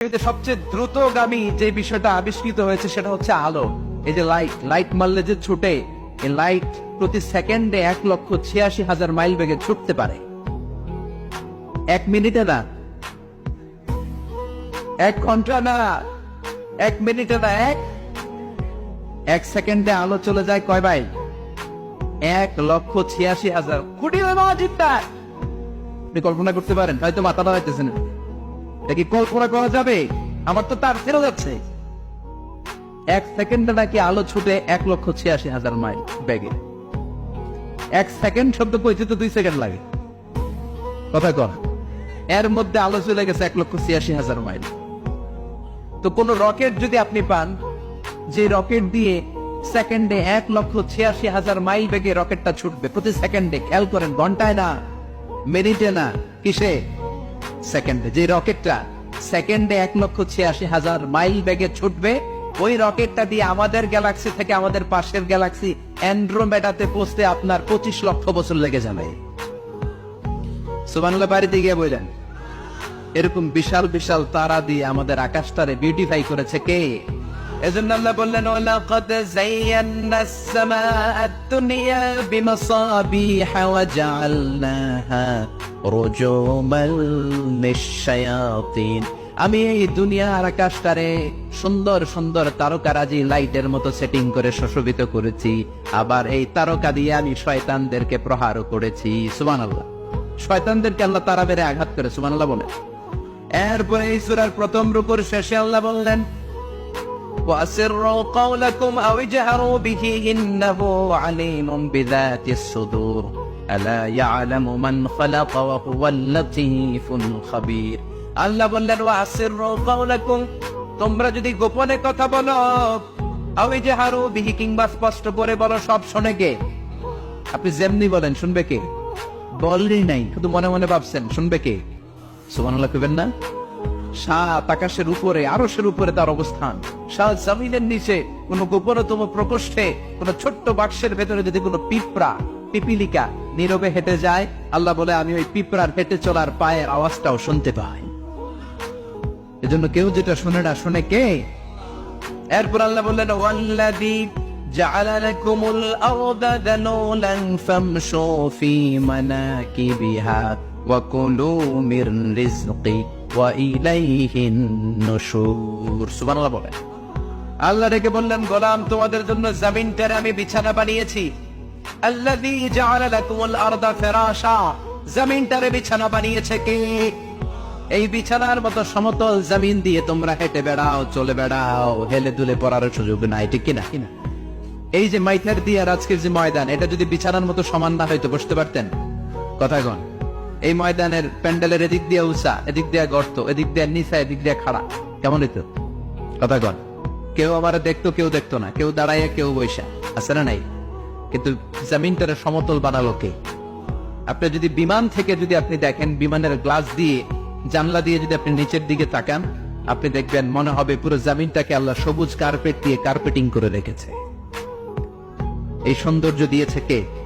পৃথিবীতে সবচেয়ে দ্রুতগামী যে বিষয়টা আবিষ্কৃত হয়েছে সেটা হচ্ছে আলো। এই যে লাইট লাইট মারলে যে ছুটে, এই লাইট প্রতি সেকেন্ডে এক লক্ষ ছিয়াশি হাজার মাইল বেগে ছুটতে পারে। এক মিনিটে না। এক ঘণ্টা না। এক মিনিটে না, এক। এক সেকেন্ডে আলো চলে যায় কয় মাইল? এক লক্ষ ছিয়াশি হাজার। কোটি আপনি কল্পনা করতে পারেন, হয়তো মাথা দাঁড়াইতেছে না। এটা কি কল্পনা করা যাবে? আমার তো তার ফেরত যাচ্ছে এক সেকেন্ডে নাকি আলো ছুটে এক লক্ষ ছিয়াশি হাজার মাইল ব্যাগে এক সেকেন্ড শব্দ কইতে তো দুই সেকেন্ড লাগে। কথা কর এর মধ্যে আলো চলে গেছে এক লক্ষ ছিয়াশি হাজার মাইল। তো কোন রকেট যদি আপনি পান, যে রকেট দিয়ে সেকেন্ডে এক লক্ষ ছিয়াশি হাজার মাইল বেগে রকেটটা ছুটবে, প্রতি সেকেন্ডে খেয়াল করেন, ঘন্টায় না, মিনিটে না, কিসে? সেকেন্ডে যে রকেটটা সেকেন্ডে এক লক্ষ ছিয়াশি হাজার মাইল বেগে ছুটবে, ওই রকেটটা দিয়ে আমাদের গ্যালাক্সি থেকে আমাদের পাশের গ্যালাক্সি অ্যান্ড্রোমেডাতে পৌঁছতে আপনার পঁচিশ লক্ষ বছর লেগে যাবে। সুবানুল্লাহ বাড়িতে গিয়ে বললেন এরকম বিশাল বিশাল তারা দিয়ে আমাদের আকাশটারে বিউটিফাই করেছে কে? এজন্য আল্লাহ বললেন ওয়ালাকাদ যায়্যানা আস-সামাআ আদ-দুনিয়া বিমাসাবিহ ওয়া জাআলনাহা রুজুমান লিশ-শায়াতিন আমি এই দুনিয়ার আকাশটারে সুন্দর সুন্দর তারকারাজি লাইটের মতো সেটিং করে সুশোভিত করেছি। আবার এই তারকা দিয়ে আমি শয়তানদেরকে প্রহারও করেছি। সুবহানাল্লাহ। শয়তানদেরকে আল্লাহ তারা বেড়ে আঘাত করে, সুবহানাল্লাহ বলে এরপরে এই সূরার প্রথম রুকুর শেষে আল্লাহ বললেন وأسروا قولكم أو اجهروا به إنه عليم بذات الصدور ألا يعلم من خلق وهو اللطيف الخبير আল্লাহ বললেন ওয়াসিরু কাওলাকুম তোমরা যদি গোপনে কথা বলো আও ইজহারু বিহি কিংবা স্পষ্ট করে বলো সব শুনে কে আপনি যেমনি বলেন শুনবে কে বললেই নাই শুধু মনে মনে ভাবছেন শুনবে কে সুবহানাল্লাহ কইবেন না সাত আকাশের উপরে, আরশের উপরে তার অবস্থান। সাত জমিনের নিচে কোন গোপনতম প্রকোষ্ঠে, কোন ছোট্ট বাক্সের ভেতরে যদি কোনো পিঁপড়া, পিপিলিকা নীরবে হেঁটে যায়, আল্লাহ বলে, আমি ওই পিঁপড়ার হেঁটে চলার পায়ের আওয়াজটাও শুনতে পাই। এজন্য কেউ যেটা শুনে না, শুনে কে? এরপর আল্লাহ বললেন, ওয়াল্লাযী জাআলা লাকুমুল আরদা দানুলান ফামশু ফি মানাকিবিহা ওয়া কুলু মির রিজকি। আল্লাহ রেখে বললেন, গোলাম, তোমাদের জন্য আমি বিছানা বানিয়েছি। জমিনটারে বিছানা বানিয়েছে এই বিছানার মতো সমতল জমিন দিয়ে তোমরা হেঁটে বেড়াও, চলে বেড়াও। হেলে দুলে পড়ার সুযোগ নাই, ঠিক কিনা? এই যে মাইথার দিয়ে আজকের যে ময়দান, এটা যদি বিছানার মতো সমান না হয়তো বসতে পারতেন? কথা কন। এই ময়দানের প্যান্ডেলের এদিক দিয়ে উঁচা এদিক দিয়ে গর্ত, এদিক দিয়ে নিচা, এদিক দিয়ে খাড়া। কেমন হইতো? কথা কন। কেউ আমার দেখতো, কেউ দেখতো না। কেউ দাঁড়াইয়া, কেউ বৈশা আছে না নাই? কিন্তু জমিনটারে সমতল বানালো কে? আপনি যদি বিমান থেকে যদি আপনি দেখেন, বিমানের গ্লাস দিয়ে, জানলা দিয়ে যদি আপনি নিচের দিকে তাকান, আপনি দেখবেন মনে হবে পুরো জামিনটাকে আল্লাহ সবুজ কার্পেট দিয়ে কার্পেটিং করে রেখেছে। এই সৌন্দর্য দিয়েছে কে?